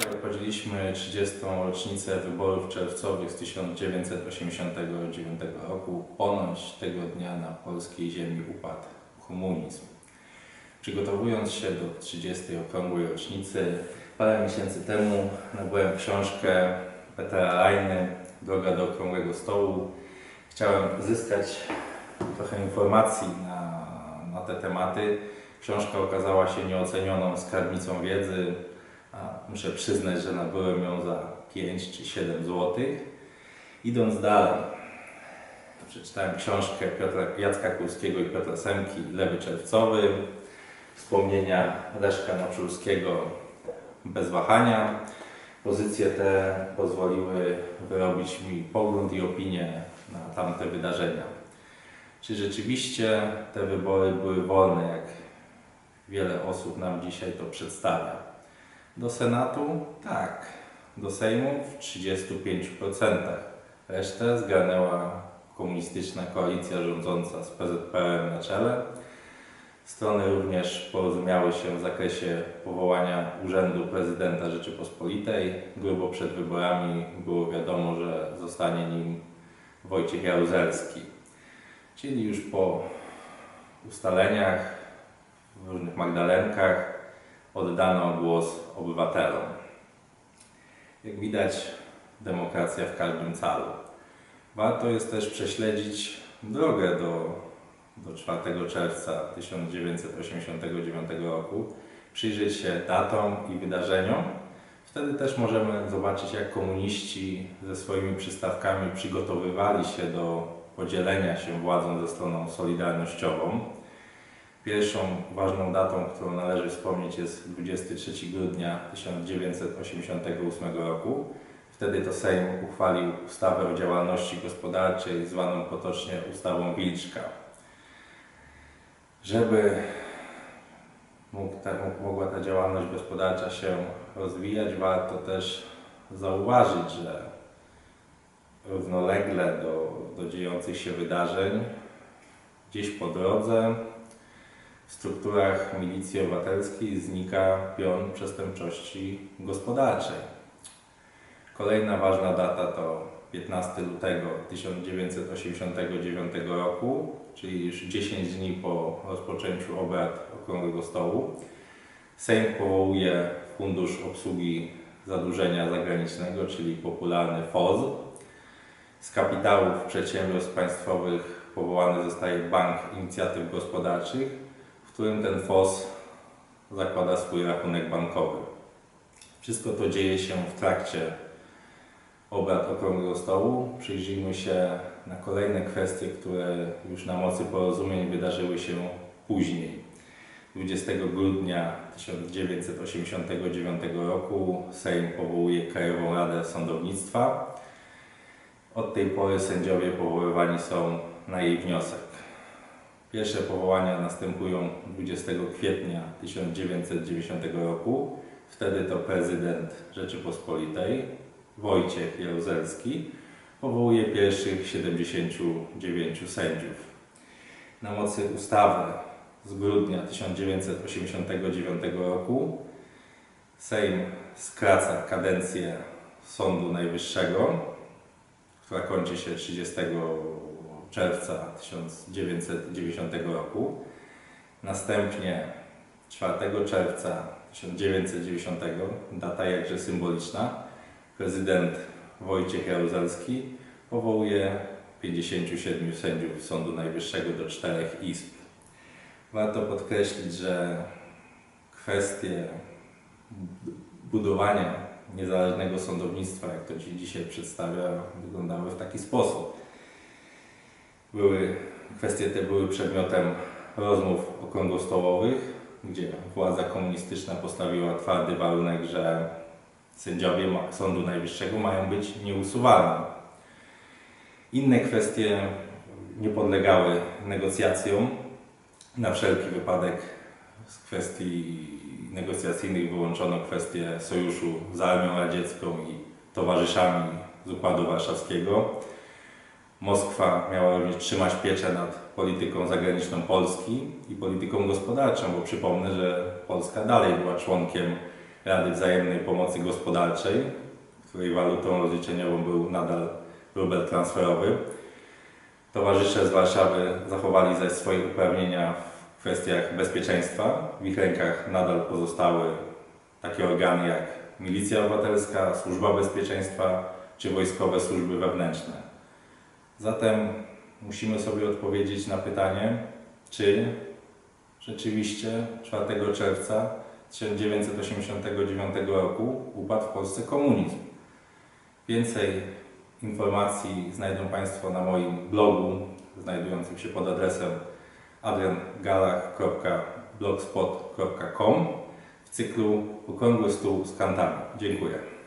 Obchodziliśmy 30. rocznicę wyborów czerwcowych z 1989 roku. Ponoć tego dnia na polskiej ziemi upadł komunizm. Przygotowując się do 30. okrągłej rocznicy, parę miesięcy temu nabyłem książkę Petra Rajny Droga do okrągłego stołu. Chciałem zyskać trochę informacji na, na te tematy. Książka okazała się nieocenioną skarbnicą wiedzy. Muszę przyznać, że nabyłem ją za 5 czy 7 zł. Idąc dalej, przeczytałem książkę Piotra, Jacka Kurskiego i Piotra Semki Lewy Czerwcowy, wspomnienia Leszka Naczulskiego bez wahania. Pozycje te pozwoliły wyrobić mi pogląd i opinię na tamte wydarzenia. Czy rzeczywiście te wybory były wolne, jak wiele osób nam dzisiaj to przedstawia? Do Senatu? Tak. Do Sejmu w 35%. Resztę zgarnęła komunistyczna koalicja rządząca z PZPR na czele. Strony również porozumiały się w zakresie powołania Urzędu Prezydenta Rzeczypospolitej. Grubo przed wyborami było wiadomo, że zostanie nim Wojciech Jaruzelski. Czyli już po ustaleniach, w różnych Magdalenkach oddano głos obywatelom. Jak widać, demokracja w każdym calu. Warto jest też prześledzić drogę do, do 4 czerwca 1989 roku, przyjrzeć się datom i wydarzeniom. Wtedy też możemy zobaczyć, jak komuniści ze swoimi przystawkami przygotowywali się do podzielenia się władzą ze stroną solidarnościową. Pierwszą ważną datą, którą należy wspomnieć jest 23 grudnia 1988 roku. Wtedy to Sejm uchwalił ustawę o działalności gospodarczej, zwaną potocznie ustawą Wilczka. Żeby ta, mogła ta działalność gospodarcza się rozwijać, warto też zauważyć, że równolegle do, do dziejących się wydarzeń, gdzieś po drodze, w strukturach milicji obywatelskiej znika pion przestępczości gospodarczej. Kolejna ważna data to 15 lutego 1989 roku, czyli już 10 dni po rozpoczęciu obrad Okrągłego Stołu. Sejm powołuje Fundusz Obsługi Zadłużenia Zagranicznego, czyli popularny FOZ. Z kapitałów przedsiębiorstw państwowych powołany zostaje Bank Inicjatyw Gospodarczych, w którym ten FOS zakłada swój rachunek bankowy. Wszystko to dzieje się w trakcie obrad Okrągłego Stołu. Przyjrzyjmy się na kolejne kwestie, które już na mocy porozumień wydarzyły się później. 20 grudnia 1989 roku Sejm powołuje Krajową Radę Sądownictwa. Od tej pory sędziowie powoływani są na jej wniosek. Pierwsze powołania następują 20 kwietnia 1990 roku. Wtedy to prezydent Rzeczypospolitej Wojciech Jaruzelski powołuje pierwszych 79 sędziów. Na mocy ustawy z grudnia 1989 roku Sejm skraca kadencję Sądu Najwyższego, która kończy się 30 czerwca 1990 roku. Następnie 4 czerwca 1990, data jakże symboliczna, prezydent Wojciech Jaruzelski powołuje 57 sędziów Sądu Najwyższego do czterech izb. Warto podkreślić, że kwestie budowania niezależnego sądownictwa, jak to dzisiaj przedstawia, wyglądały w taki sposób. Były, kwestie te były przedmiotem rozmów okrągłostołowych, gdzie władza komunistyczna postawiła twardy warunek, że sędziowie Sądu Najwyższego mają być nieusuwalni. Inne kwestie nie podlegały negocjacjom. Na wszelki wypadek z kwestii negocjacyjnych wyłączono kwestię sojuszu z Armią Radziecką i towarzyszami z Układu Warszawskiego. Moskwa miała również trzymać pieczę nad polityką zagraniczną Polski i polityką gospodarczą, bo przypomnę, że Polska dalej była członkiem Rady Wzajemnej Pomocy Gospodarczej, której walutą rozliczeniową był nadal rubel transferowy. Towarzysze z Warszawy zachowali zaś swoje uprawnienia w kwestiach bezpieczeństwa. W ich rękach nadal pozostały takie organy jak Milicja Obywatelska, Służba Bezpieczeństwa czy wojskowe służby wewnętrzne. Zatem musimy sobie odpowiedzieć na pytanie, czy rzeczywiście 4 czerwca 1989 roku upadł w Polsce komunizm. Więcej informacji znajdą Państwo na moim blogu znajdującym się pod adresem adriangalach.blogspot.com w cyklu Okrągły Stół z kantami. Dziękuję.